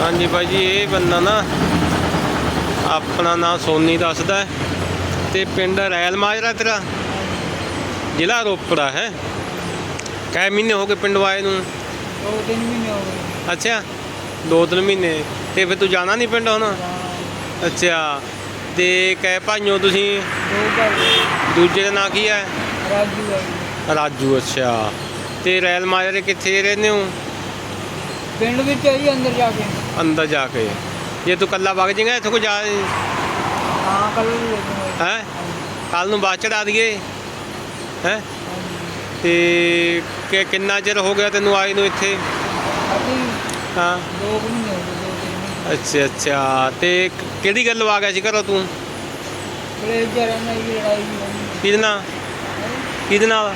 ਹਾਂਜੀ ਭਾਈ ਜੀ ਇਹ ਬੰਦਾ ਨਾ ਆਪਣਾ ਨਾਂ ਸੋਨੀ ਦੱਸਦਾ ਤੇ ਪਿੰਡ ਰੈਲ ਮਾਜਰਾ ਤੇਰਾ? ਜ਼ਿਲ੍ਹਾ ਰੋਪੜਾ ਹੈ। ਕੈ ਮਹੀਨੇ ਹੋ ਗਏ ਪਿੰਡ ਆਏ ਨੂੰ? ਦੋ ਤਿੰਨ ਮਹੀਨੇ ਹੋ ਗਏ। ਅੱਛਾ ਦੋ ਤਿੰਨ ਮਹੀਨੇ। ਤੇ ਫਿਰ ਤੂੰ ਜਾਣਾ ਨਹੀਂ ਪਿੰਡ ਹੁਣ? ਅੱਛਾ ਤੇ ਕੈ ਭਾਈਓ ਤੁਸੀਂ? ਦੂਜੇ ਦਾ ਨਾਂ ਕੀ ਹੈ? ਰਾਜੂ ਹੈ। ਰਾਜੂ ਅੱਛਾ। ਤੇ ਰੈਲ ਮਾਜਰੇ ਕਿੱਥੇ ਰਹਿੰਦੇ ਹੋ? ਪਿੰਡ ਵਿੱਚ ਹੈ ਅੰਦਰ ਜਾ ਕੇ। ਅੰਦਰ ਜਾ ਕੇ। ਜੇ ਤੂੰ ਕੱਲਾ ਵਗ ਜਾਏਗਾ ਇੱਥੇ ਕੋ ਜਾ ਹਾਂ ਕੱਲ ਨੂੰ ਹੈ? ਕੱਲ ਨੂੰ ਬਾਅਦ ਚੜਾ ਦਈਏ। ਹੈ? ਤੇ ਕਿ ਕਿੰਨਾ ਚਿਰ ਹੋ ਗਿਆ ਤੈਨੂੰ ਆਏ ਨੂੰ ਇੱਥੇ? ਹਾਂ। ਅੱਛਾ ਅੱਛਾ। ਤੇ ਕਿਹੜੀ ਗੱਲ ਆ ਗਿਆ ਸੀ ਘਰੋਂ ਤੂੰ? ਕਿਹਦੇ ਨਾਲ? ਕਿਹਦੇ ਨਾਲ?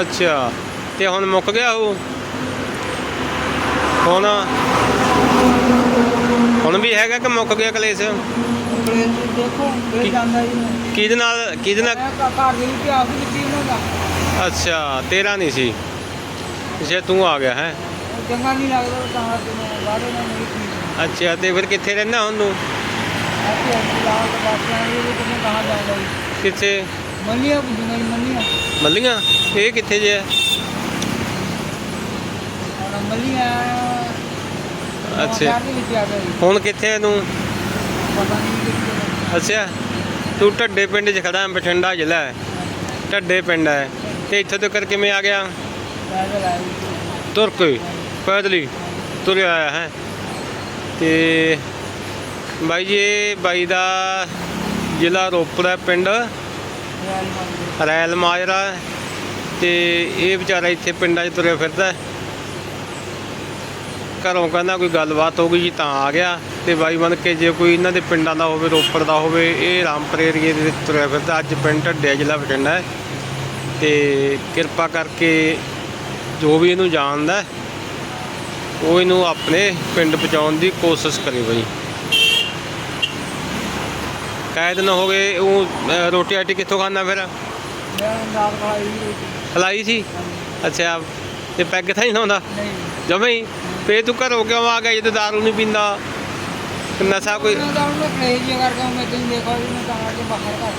ਅੱਛਾ। ਤੇ ਹੁਣ ਮੁੱਕ ਗਿਆ ਉਹ? ਹੁਣ ਹੁਣ ਵੀ ਹੈਗਾ ਕਿ ਮੁੱਕ ਗਿਆ ਕਲੇਸ਼? ਦੇਖੋ ਕਲੇਸ਼ ਜਾਂਦਾ ਜੀ ਮੈਂ ਕਿਹਦੇ ਨਾਲ ਕਿਹਦੇ ਨਾਲ? ਘਰ ਦੇ ਵਿੱਚ ਆਪ ਦਿੱਤੀ ਉਹਨਾਂ ਦਾ ਅੱਛਾ, ਤੇਰਾ ਨਹੀਂ ਸੀ। ਜੇ ਤੂੰ ਆ ਗਿਆ, ਹੈ? ਚੰਗਾ ਨਹੀਂ ਲੱਗਦਾ ਤਾਂ ਹੱਥ ਮੈਂ ਬਾਹਰੋਂ ਨਾ ਨਹੀਂ ਠੀਕ ਅੱਛਾ, ਤੇ ਫਿਰ ਕਿੱਥੇ ਰਹਿੰਦਾ ਹੁਣ ਤੂੰ? ਅਸੀਂ ਅਸੀਂ ਲਾਲ ਤੋਂ ਬਾਤਾਂ ਇਹ ਵੀ ਕਿਵੇਂ ਕਹਾਂ ਜਾਊਗਾ ਜੀ ਕਿੱਥੇ? ਮੰਨੀਆਂ ਪੁੱਜੂਗਾ ਜੀ ਮੰਨੀਆਂ ਮੱਲੀਆਂ? ਇਹ ਕਿੱਥੇ ਜੇ? ਹੁਣ ਮੰਨੀਆਂ ਅੱਛਾ। ਗਿਆ ਜੀ। ਹੁਣ ਕਿੱਥੇ ਹੈ ਤੂੰ? ਪਤਾ ਨਹੀਂ ਕਿੱਥੇ ਅੱਛਾ। ਤੂੰ ਢੱਡੇ ਪਿੰਡ 'ਚ ਖੜਾ ਹੈ, ਬਠਿੰਡਾ ਜ਼ਿਲ੍ਹਾ ਹੈ। ਢੱਡੇ ਪਿੰਡ ਹੈ। ਤੇ ਇੱਥੇ ਤੋਂ ਕਰ ਕਿਵੇਂ ਆ ਗਿਆ? ਪੈਦਲ ਆਇਆ ਜੀ। ਤੁਰ ਕੇ। ਪੈਦਲੀ ਤੁਰਿਆ ਆਇਆ ਹੈ। ਤੇ ਬਾਈ ਜੀ ਇਹ ਬਾਈ ਦਾ ਜ਼ਿਲ੍ਹਾ ਰੋਪੜ ਹੈ ਪਿੰਡ ਰੈਲ ਮਾਜਰਾ। ਤੇ ਇਹ ਵਿਚਾਰਾ ਇੱਥੇ ਪਿੰਡਾਂ 'ਚ ਤੁਰਿਆ ਫਿਰਦਾ ਹੈ। ਘਰੋਂ ਕਹਿੰਦਾ ਕੋਈ ਗੱਲਬਾਤ ਹੋ ਗਈ ਜੀ ਤਾਂ ਆ ਗਿਆ ਤੇ ਬਾਈ ਬਣ ਕੇ ਜੇ ਕੋਈ ਇਹਨਾਂ ਦੇ ਪਿੰਡਾਂ ਦਾ ਹੋਵੇ ਰੋਪੜ ਦਾ ਹੋਵੇ ਇਹ ਰਾਮਪੁਰ ਏਰੀਏ ਦੇ ਵਿੱਚ ਤੁਰਿਆ ਫਿਰਦਾ। ਅੱਜ ਪਿੰਡ ਢੱਡਿਆ ਜ਼ਿਲ੍ਹਾ ਬਠਿੰਡਾ ਹੈ ਤੇ ਕਿਰਪਾ ਕਰਕੇ ਜੋ ਵੀ ਇਹਨੂੰ ਜਾਣਦਾ ਉਹ ਇਹਨੂੰ ਆਪਣੇ ਪਿੰਡ ਪਹੁੰਚਾਉਣ ਦੀ ਕੋਸ਼ਿਸ਼ ਕਰੇ ਬਾਈ। ਕਾਇਦ ਨਾ ਹੋ ਗਏ ਉਹ ਰੋਟੀ ਆਟੀ ਕਿੱਥੋਂ ਖਾਂਦਾ ਫਿਰ? ਮੈਂ ਨਾਲ ਖਾਈ ਸੀ ਅੱਛਾ ਤੇ ਪੈਗ ਤਾਂ ਨਹੀਂ ਲਾਉਂਦਾ? ਨਹੀਂ। ਜਮੇ ਹੀ। ਫੇ ਤੂੰ ਘਰੋਂ ਕਿਉਂ ਆ ਗਿਆ ਜੇ ਦਾਰੂ ਨਹੀਂ ਪੀਂਦਾ? ਨਸ਼ਾ ਕੋਈ ਤਾਂ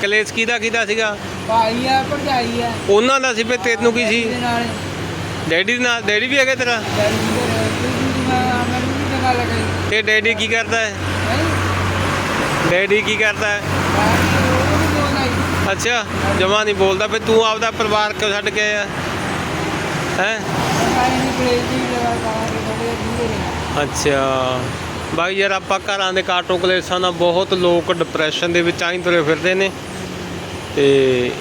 ਕਲੇਸ਼ ਤਾਂ ਕਿਹਦਾ ਕਿਹਦਾ ਸੀਗਾ? ਭਾਈ ਆ ਭਰਜਾਈ ਆ। ਉਹਨਾਂ ਦਾ ਸੀ ਫੇ ਤੈਨੂੰ ਕੀ ਸੀ? ਡੈਡੀ ਨਾਲ। ਡੈਡੀ ਵੀ ਹੈਗਾ ਤੇਰਾ? ਤੇ ਡੈਡੀ ਕੀ ਕਰਦਾ ਹੈ? ਡੈਡੀ ਕੀ ਕਰਦਾ ਹੈ? ਅੱਛਾ ਜਮਾ ਨਹੀਂ ਬੋਲਦਾ। ਫੇ ਤੂੰ ਆਪਦਾ ਪਰਿਵਾਰ ਕਿਉਂ ਛੱਡ ਕੇ ਆਇਆ? ਹੈ? ਮੈਂ ਨਹੀਂ ਕਲੇਸ਼ ਜੀ ਲਗਾ ਕਹਾਂ ਥੋੜੇ ਦੂਰ ਰਹੇ ਅੱਛਾ। ਬਾਈ ਯਾਰ, ਆਪਾਂ ਘਰਾਂ ਦੇ ਕਾਟੋ ਕਲੇਸ਼ਾਂ ਨਾਲ ਬਹੁਤ ਲੋਕ ਡਿਪਰੈਸ਼ਨ ਦੇ ਵਿੱਚ ਆਈ ਤੁਰੇ ਫਿਰਦੇ ਨੇ। ਤੇ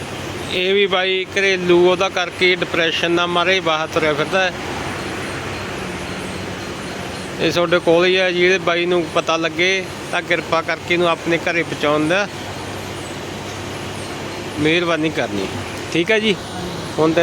ਇਹ ਵੀ ਬਾਈ ਘਰੇਲੂ, ਉਹਦਾ ਕਰਕੇ ਡਿਪਰੈਸ਼ਨ ਨਾਲ ਮਾਰੇ, ਬਾਹਰ ਤੁਰਿਆ ਫਿਰਦਾ ਹੈ। ਇਹ ਤੁਹਾਡੇ ਕੋਲ ਹੀ ਹੈ ਜਿਹੜੇ ਬਾਈ ਨੂੰ ਪਤਾ ਲੱਗੇ, ਤਾਂ ਕਿਰਪਾ ਕਰਕੇ ਇਹਨੂੰ ਆਪਣੇ ਘਰੇ ਪਹੁੰਚਾਉਣ ਦਾ। ਮਿਹਰਬਾਨੀ ਕਰਨੀ। ਠੀਕ ਹੈ ਜੀ? ਹੁਣ ਤੇ